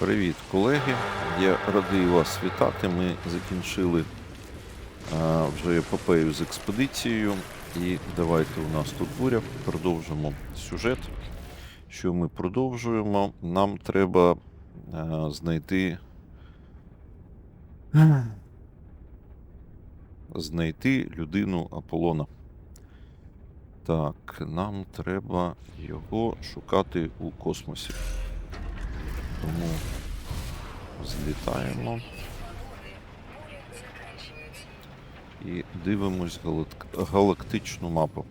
Привіт, колеги. Я радий вас вітати. Ми закінчили а, вже епопею з експедицією. І давайте у нас тут буря. Продовжимо сюжет. Що ми продовжуємо? Нам треба а, знайти. Знайти людину Аполлона. Так, нам треба його шукати у космосі. Тому злітаємо і дивимось галак- галактичну мапу.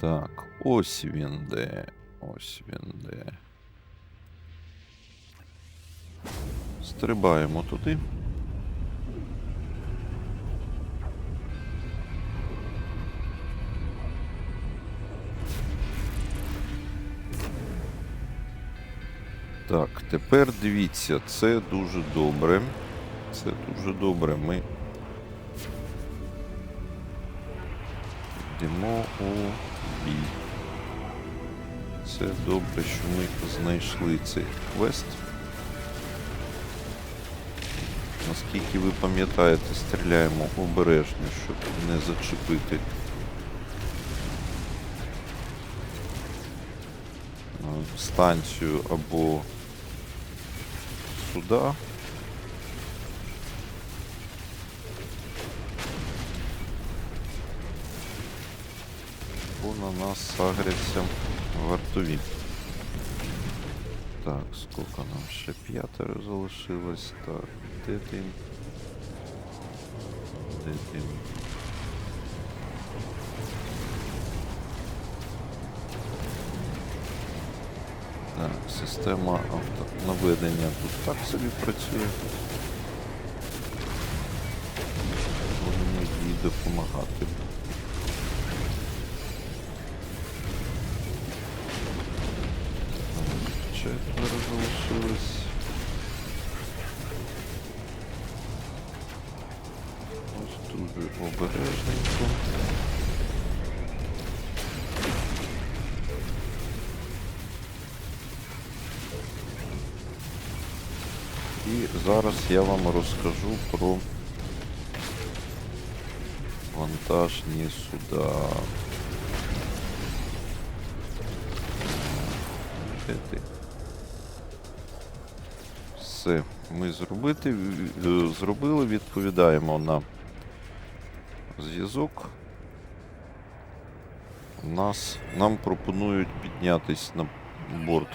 Так, ось він де. Ось він де. Стрибаємо туди. Так, тепер дивіться, це дуже добре. Це дуже добре. Ми йдемо у бій. Це добре, що ми знайшли цей квест. Наскільки ви пам'ятаєте, стріляємо обережно, щоб не зачепити е, станцію або сюди. Бо на нас сагряться вартові. Так, скільки нам ще п'ятеро залишилось. Так, де ти? Де ти? Система автонаведення тут так собі працює. Будемо їй допомагати. Четверо залишилось. Ось дуже обережненько. Зараз я вам розкажу про вантажні суда. Все, ми зробити, е, зробили, відповідаємо на зв'язок. Нас, нам пропонують піднятись на борт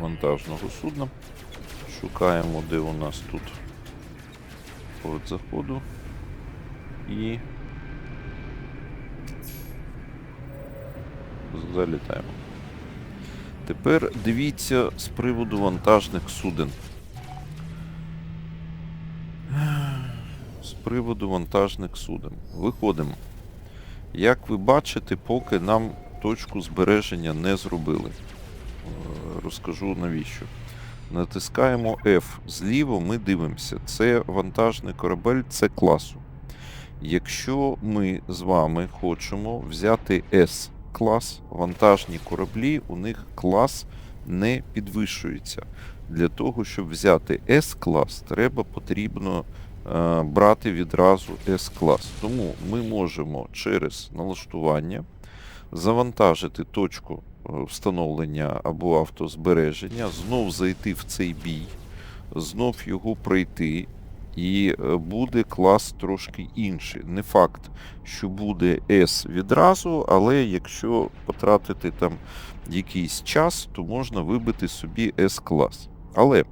вантажного судна. Шукаємо, де у нас тут порт заходу. І залітаємо. Тепер дивіться з приводу вантажних суден. З приводу вантажних суден. Виходимо. Як ви бачите, поки нам точку збереження не зробили. Е, Розкажу навіщо. Натискаємо F. Зліво ми дивимося. Це вантажний корабель С класу. Якщо ми з вами хочемо взяти S клас, вантажні кораблі, у них клас не підвищується. Для того, щоб взяти S клас, треба потрібно е, брати відразу S клас. Тому ми можемо через налаштування завантажити точку встановлення або автозбереження, знов зайти в цей бій, знов його пройти, і е, буде клас трошки інший. Не факт, що буде S відразу, але якщо потратити там якийсь час, то можна вибити собі S-клас. Але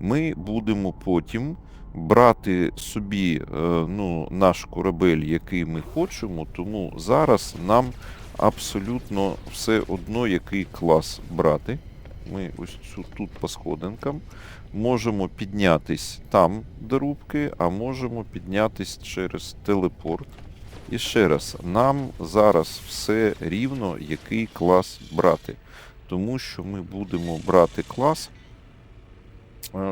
ми будемо потім брати собі е, ну, наш корабель, який ми хочемо, тому зараз нам абсолютно все одно, який клас брати. Ми ось цю, тут по сходинкам можемо піднятись там до рубки, а можемо піднятись через телепорт. І ще раз, нам зараз все рівно, який клас брати. Тому що ми будемо брати клас,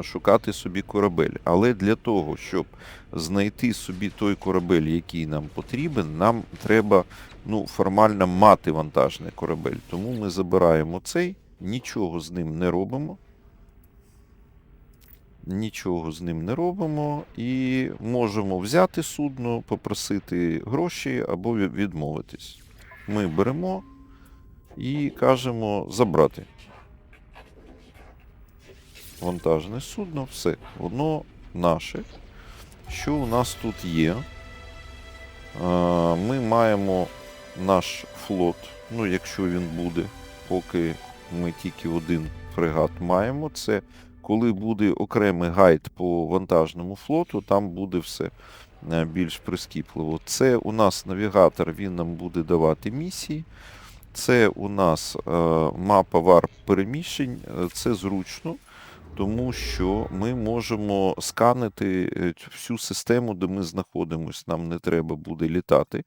шукати собі корабель. Але для того, щоб знайти собі той корабель, який нам потрібен, нам треба ну, формально мати вантажний корабель. Тому ми забираємо цей нічого з ним не робимо. Нічого з ним не робимо і можемо взяти судно, попросити гроші або відмовитись. Ми беремо і кажемо забрати. Вантажне судно, все, воно наше. Що у нас тут є? Ми маємо наш флот, ну якщо він буде, поки ми тільки один фрегат маємо. Це коли буде окремий гайд по вантажному флоту, там буде все е, більш прискіпливо. Це у нас навігатор, він нам буде давати місії. Це у нас е, мапа варп переміщень, Е, це зручно, тому що ми можемо сканити е, всю систему, де ми знаходимося. Нам не треба буде літати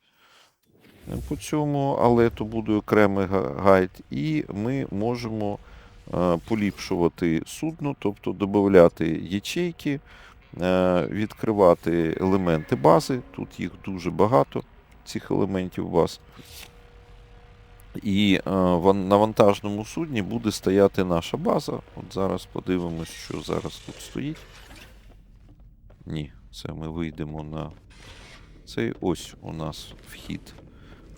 е, по цьому, але то буде окремий гайд. І ми можемо е, поліпшувати судно, тобто додати ячейки, відкривати елементи бази. Тут їх дуже багато, цих елементів баз. І е, на вантажному судні буде стояти наша база. От зараз подивимось, що зараз тут стоїть. Ні, це ми вийдемо на цей ось у нас вхід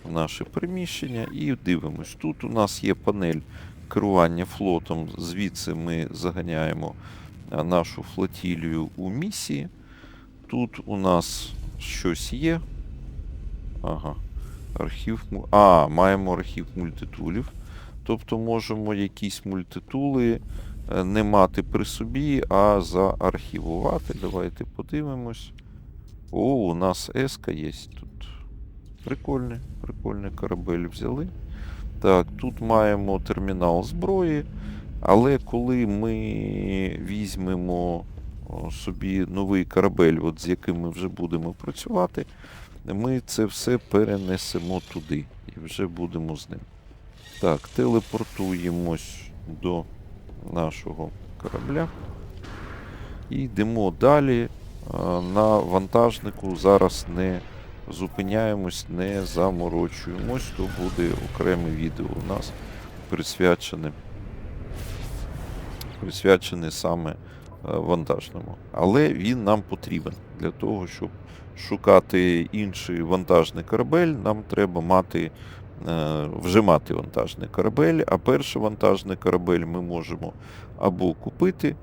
в наше приміщення і дивимось. Тут у нас є панель керування флотом. Звідси ми заганяємо нашу флотілію у місії. Тут у нас щось є. Ага. Архів. А, маємо архів мультитулів. Тобто можемо якісь мультитули е, не мати при собі, а заархівувати. Давайте подивимось. О, у нас еска є тут. Прикольний, прикольний корабель взяли. Так, тут маємо термінал зброї. Але коли ми візьмемо собі новий корабель, от з яким ми вже будемо працювати, ми це все перенесемо туди і вже будемо з ним. Так, телепортуємось до нашого корабля. І йдемо далі. На вантажнику зараз не зупиняємось, не заморочуємось, то буде окреме відео у нас присвячене, присвячене саме е, вантажному. Але він нам потрібен для того, щоб шукати інший вантажний корабель, нам треба мати, е, вже мати вантажний корабель, а перший вантажний корабель ми можемо або купити,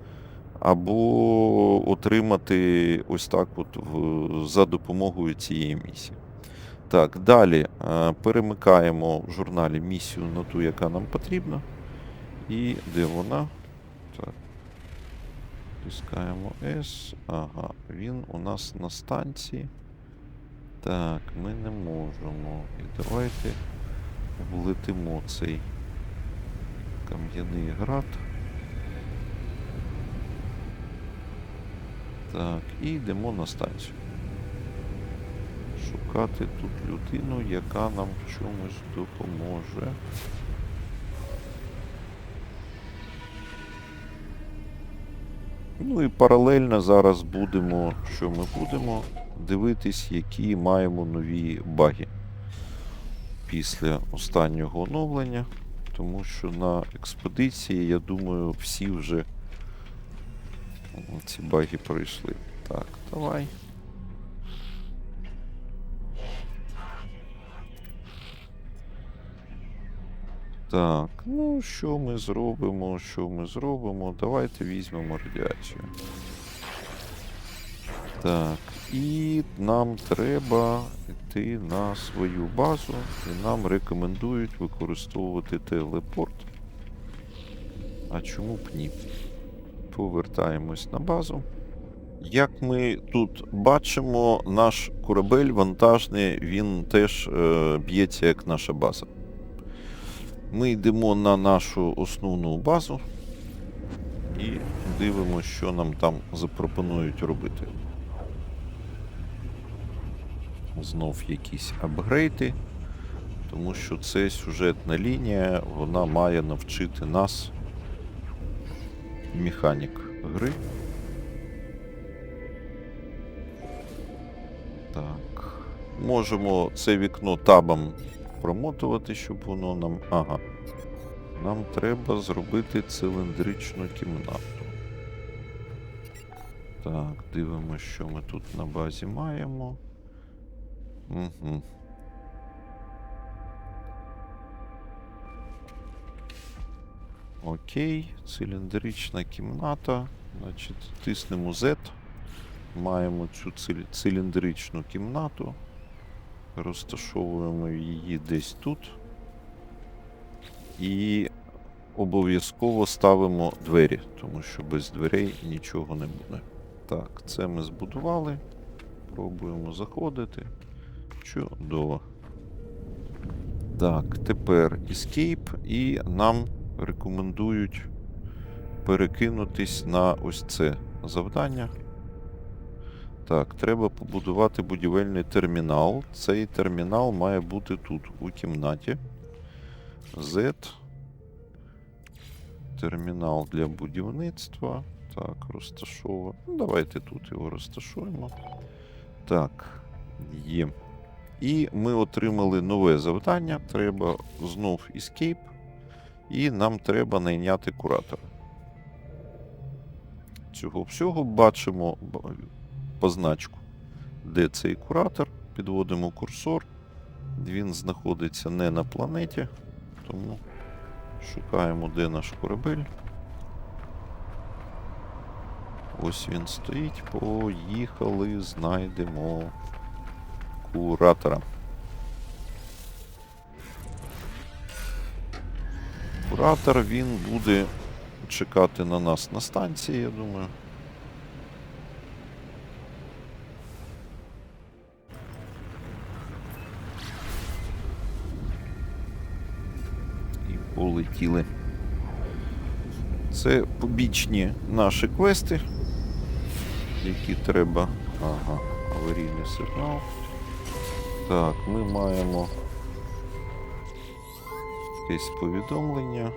або отримати ось так от за допомогою цієї місії. Так, далі е, перемикаємо в журналі місію на ту, яка нам потрібна. І де вона? Так. Тискаємо S. Ага, він у нас на станції. Так, ми не можемо. І давайте влетимо цей кам'яний град. Так, і йдемо на станцію. Шукати тут людину, яка нам в чомусь допоможе. Ну і паралельно зараз будемо, що ми будемо дивитись, які маємо нові баги після останнього оновлення. Тому що на експедиції, я думаю, всі вже ці баги пройшли. Так, давай. Так, ну що ми зробимо? Що ми зробимо? Давайте візьмемо радіацію. Так, і нам треба йти на свою базу, і нам рекомендують використовувати телепорт. А чому б ні? Повертаємось на базу. Як ми тут бачимо, наш корабель вантажний, він теж е, б'ється як наша база. Ми йдемо на нашу основну базу і дивимося, що нам там запропонують робити. Знов якісь апгрейди, тому що це сюжетна лінія, вона має навчити нас механік гри. Так. Можемо це вікно табом промотувати, щоб воно нам. Ага. нам треба зробити циліндричну кімнату. Так, дивимося, що ми тут на базі маємо. Угу. Окей, циліндрична кімната. Значить, тиснемо Z. Маємо цю циліндричну кімнату. Розташовуємо її десь тут. І обов'язково ставимо двері, тому що без дверей нічого не буде. Так, це ми збудували. Пробуємо заходити. Чудово. Так, тепер Escape і нам рекомендують перекинутись на ось це завдання. Так, треба побудувати будівельний термінал. Цей термінал має бути тут, у кімнаті. Z. Термінал для будівництва. Так, розташовуємо. Ну, давайте тут його розташуємо. Так, є. І ми отримали нове завдання. Треба знов Escape. І нам треба найняти куратора. Цього всього бачимо позначку, де цей куратор. Підводимо курсор. Він знаходиться не на планеті, тому шукаємо, де наш корабель. Ось він стоїть. Поїхали, знайдемо куратора. Куратор він буде чекати на нас на станції, я думаю. Полетіли. Це побічні наші квести, які треба. Ага, аварійний сигнал. Так, ми маємо якесь повідомлення.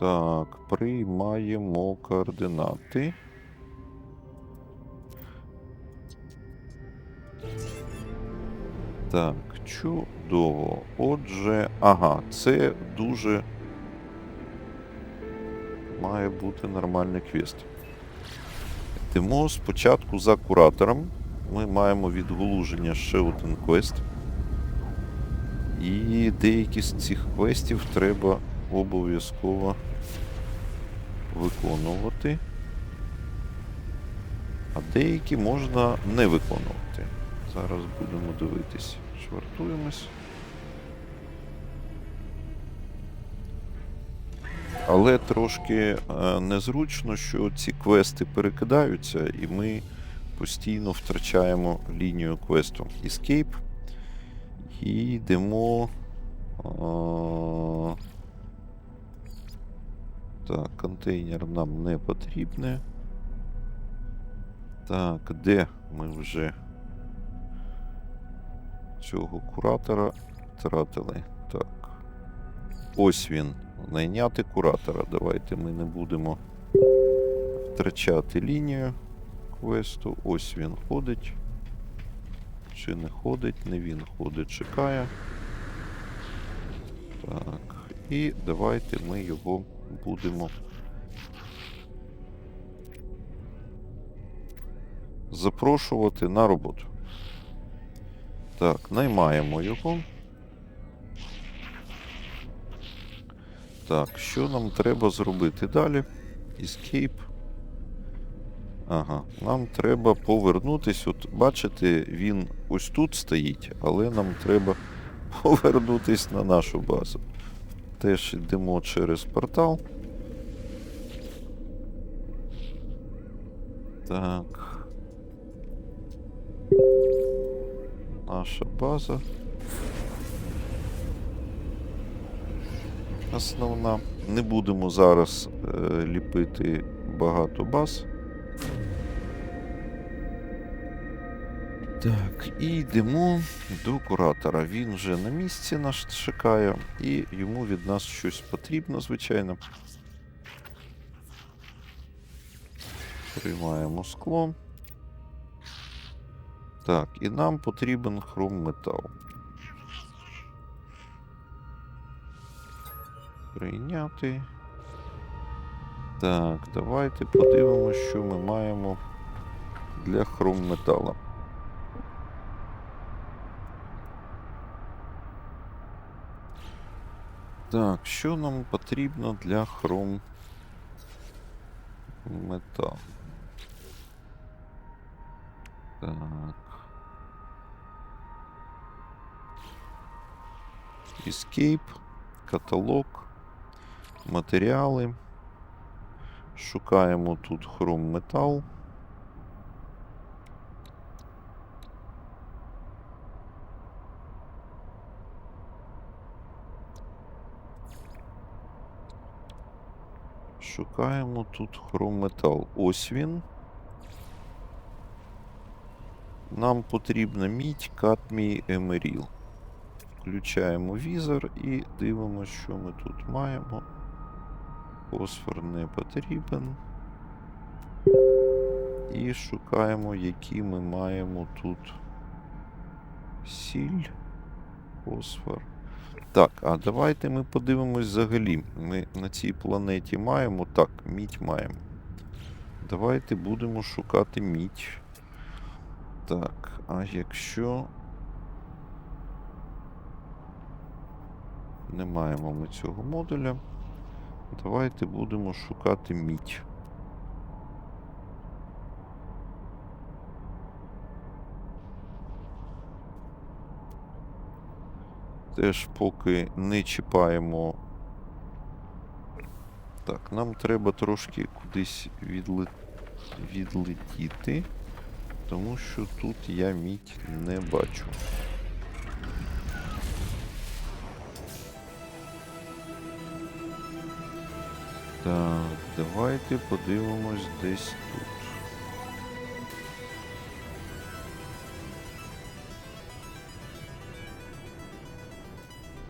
Так, приймаємо координати. Так, чудово. Отже, ага, це дуже має бути нормальний квест. Йдемо спочатку за куратором. Ми маємо відголуження ще один квест. І деякі з цих квестів треба обов'язково виконувати. А деякі можна не виконувати. Зараз будемо дивитись. Швартуємось. Але трошки е, незручно, що ці квести перекидаються, і ми постійно втрачаємо лінію квесту Escape. І йдемо. А... Так, контейнер нам не потрібне. Так, де ми вже цього куратора тратили? Так. Ось він. Найняти куратора. Давайте ми не будемо втрачати лінію квесту. Ось він ходить. Чи не ходить? Не він ходить, чекає. Так. І давайте ми його будемо запрошувати на роботу. Так, наймаємо його. Так, що нам треба зробити далі? Escape. Ага, нам треба повернутись. От бачите, він ось тут стоїть, але нам треба повернутись на нашу базу. Теж йдемо через портал. Так. Наша база. Основна. Не будемо зараз е, ліпити багато баз. Так, і йдемо до куратора. Він вже на місці нас чекає, і йому від нас щось потрібно, звичайно. Приймаємо скло. Так, і нам потрібен хром метал. Прийняти. Так, давайте подивимося, що ми маємо для хромметала. Так, що нам потрібно для хром метал? Так. Escape, каталог, матеріали. Шукаємо тут хром метал. Шукаємо тут хромметал. Ось він. Нам потрібна мідь, кадмій, емеріл. Включаємо візор і дивимося, що ми тут маємо. Фосфор не потрібен. І шукаємо, які ми маємо тут сіль, фосфор. Так, а давайте ми подивимось взагалі. Ми на цій планеті маємо. Так, мідь маємо. Давайте будемо шукати мідь. Так, а якщо. Не маємо ми цього модуля. Давайте будемо шукати мідь. Теж поки не чіпаємо. Так, нам треба трошки кудись відле... відлетіти, тому що тут я мідь не бачу. Так, давайте подивимось десь тут.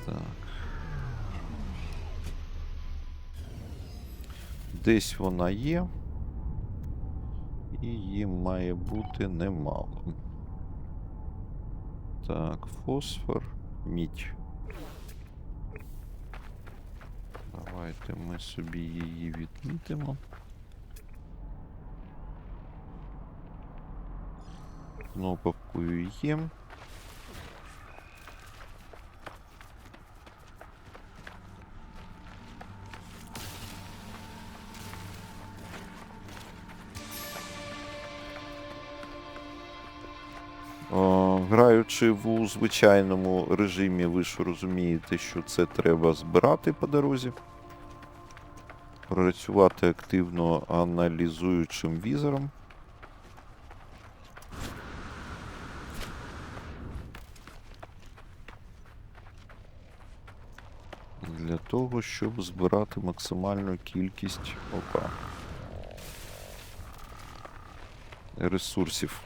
Так. Десь вона є. І її має бути немало. Так, фосфор, мідь. Давайте ми собі її відмітимо. Кнопкою є. Граючи в звичайному режимі, ви ж розумієте, що це треба збирати по дорозі. Працювати активно аналізуючим візором. Для того, щоб збирати максимальну кількість опа. ресурсів.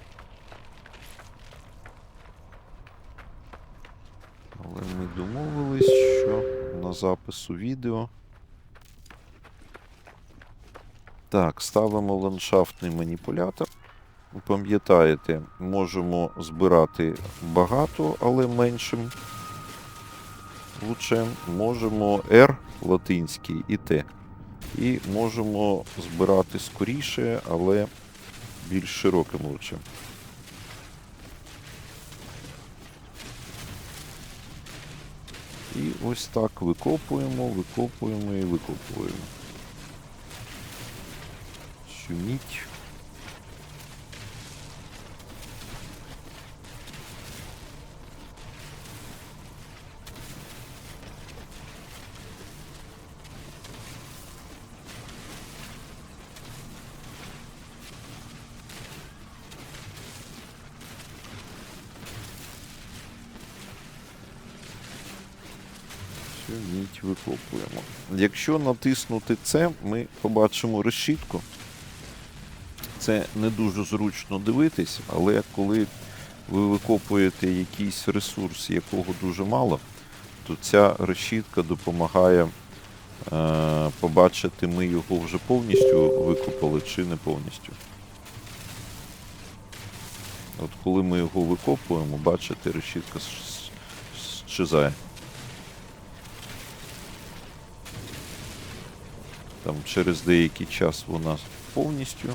Але ми домовились, що на запису відео. Так, ставимо ландшафтний маніпулятор. Пам'ятаєте, можемо збирати багато, але меншим лучем. Можемо R латинський і T. І можемо збирати скоріше, але більш широким лучем. І ось так викопуємо, викопуємо і викопуємо. Цю мідь викопуємо. Якщо натиснути це, ми побачимо решітку. Це не дуже зручно дивитись, але коли ви викопуєте якийсь ресурс, якого дуже мало, то ця решітка допомагає е, побачити, ми його вже повністю викопали чи не повністю. От коли ми його викопуємо, бачите, решітка щезає. Там через деякий час вона повністю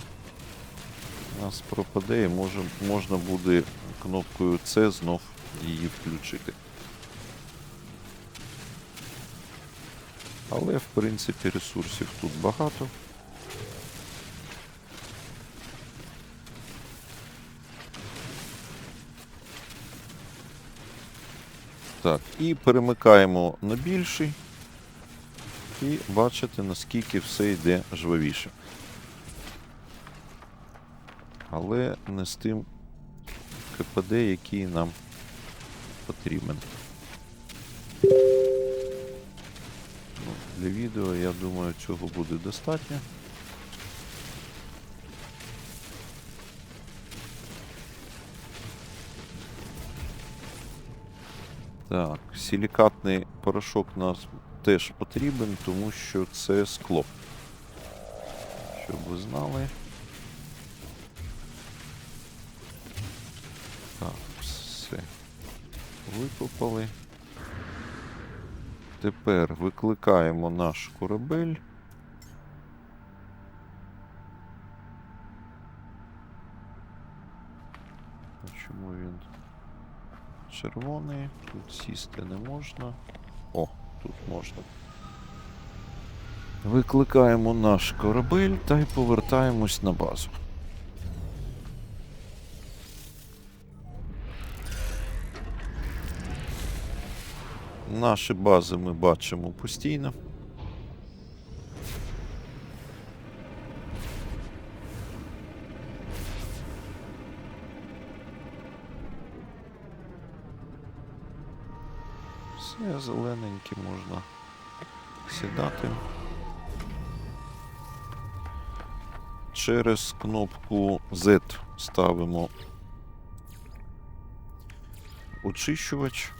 у нас пропаде і може, можна буде кнопкою С знов її включити. Але в принципі ресурсів тут багато. Так, і перемикаємо на більший. І бачите, наскільки все йде жвавіше. Але не з тим КПД, який нам потрібен. Ну, для відео, я думаю, цього буде достатньо. Так, силікатний порошок нас теж потрібен, тому що це скло. Щоб ви знали. Так, все. Викопали. Тепер викликаємо наш корабель. Чому він червоний? Тут сісти не можна. Тут можна. Викликаємо наш корабель та й повертаємось на базу. Наші бази ми бачимо постійно. Все зелененьке можна сідати. Через кнопку Z ставимо очищувач.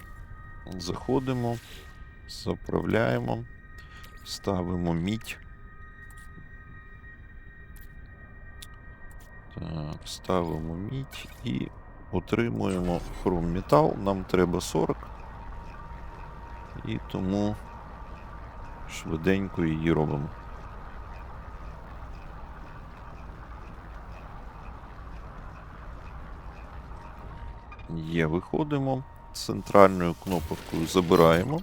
Заходимо, заправляємо, ставимо мідь. Так, ставимо мідь і отримуємо хром метал. Нам треба 40. І тому швиденько її робимо. Є, виходимо. Центральною кнопкою забираємо.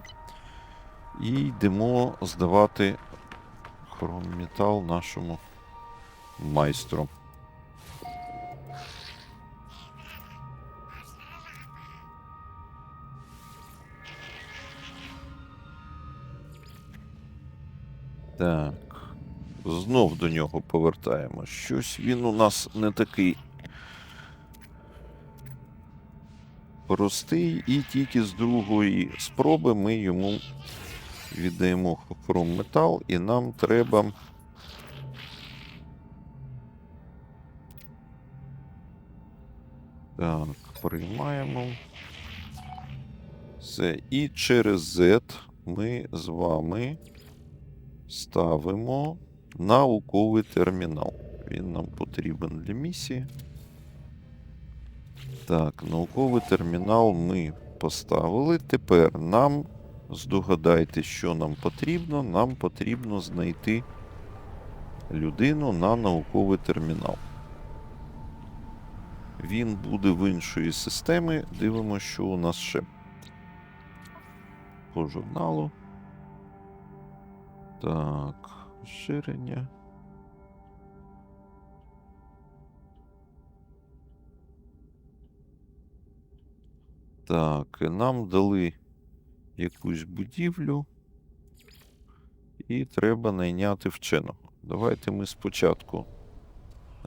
І йдемо здавати хромметал нашому майстру. Так. Знов до нього повертаємо. Щось він у нас не такий простий, і тільки з другої спроби ми йому віддаємо хром метал, і нам треба. Так, приймаємо. Все. І через Z ми з вами ставимо науковий термінал. Він нам потрібен для місії. Так, науковий термінал ми поставили. Тепер нам здогадайте, що нам потрібно. Нам потрібно знайти людину на науковий термінал. Він буде в іншої системи. Дивимося, що у нас ще. По журналу. Так, розширення. Так, нам дали якусь будівлю. І треба найняти вченого. Давайте ми спочатку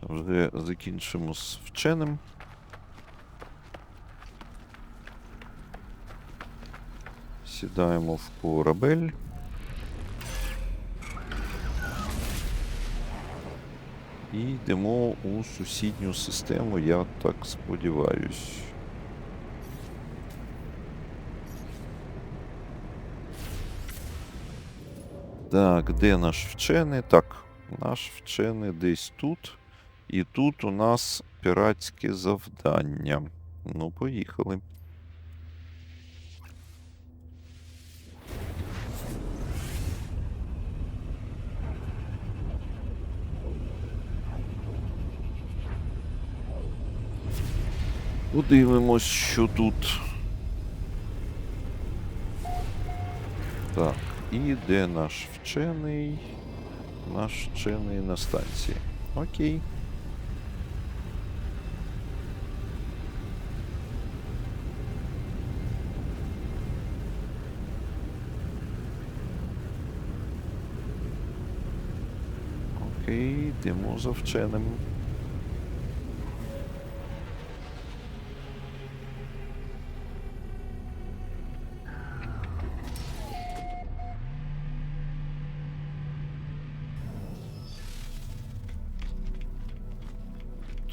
вже закінчимо з вченим. Сідаємо в корабель. І йдемо у сусідню систему, я так сподіваюсь. Так, де наш вчений? Так, наш вчений десь тут. І тут у нас піратське завдання. Ну, поїхали. Подивимось, що тут. Так, і де наш вчений? Наш вчений на станції. Окей. Окей, йдемо за вченим.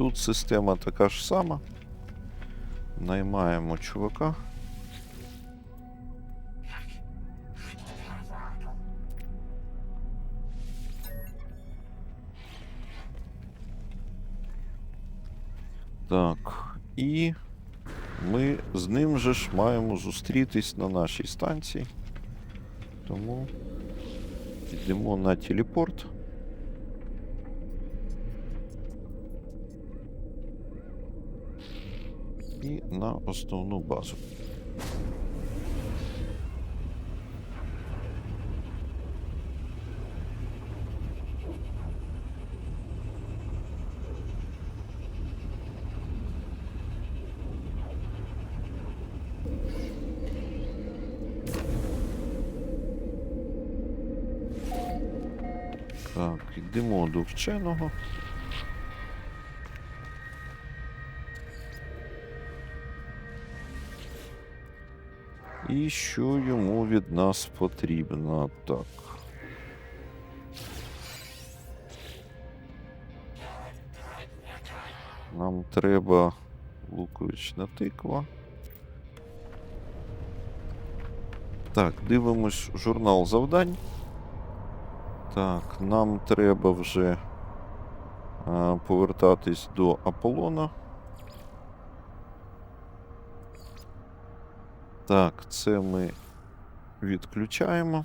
Тут система така ж сама. Наймаємо чувака. Так, і ми з ним же ж маємо зустрітись на нашій станції. Тому йдемо на телепорт. І на основну базу. Так, йдемо до вченого. І що йому від нас потрібно? Так. Нам треба луковична тиква. Так, дивимось журнал завдань. Так, нам треба вже а, повертатись до Аполлона. Так, це ми відключаємо.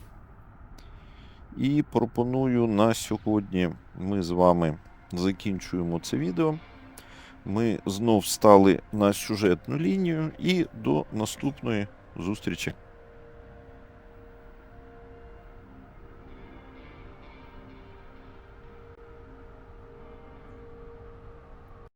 І пропоную на сьогодні ми з вами закінчуємо це відео. Ми знов стали на сюжетну лінію і до наступної зустрічі.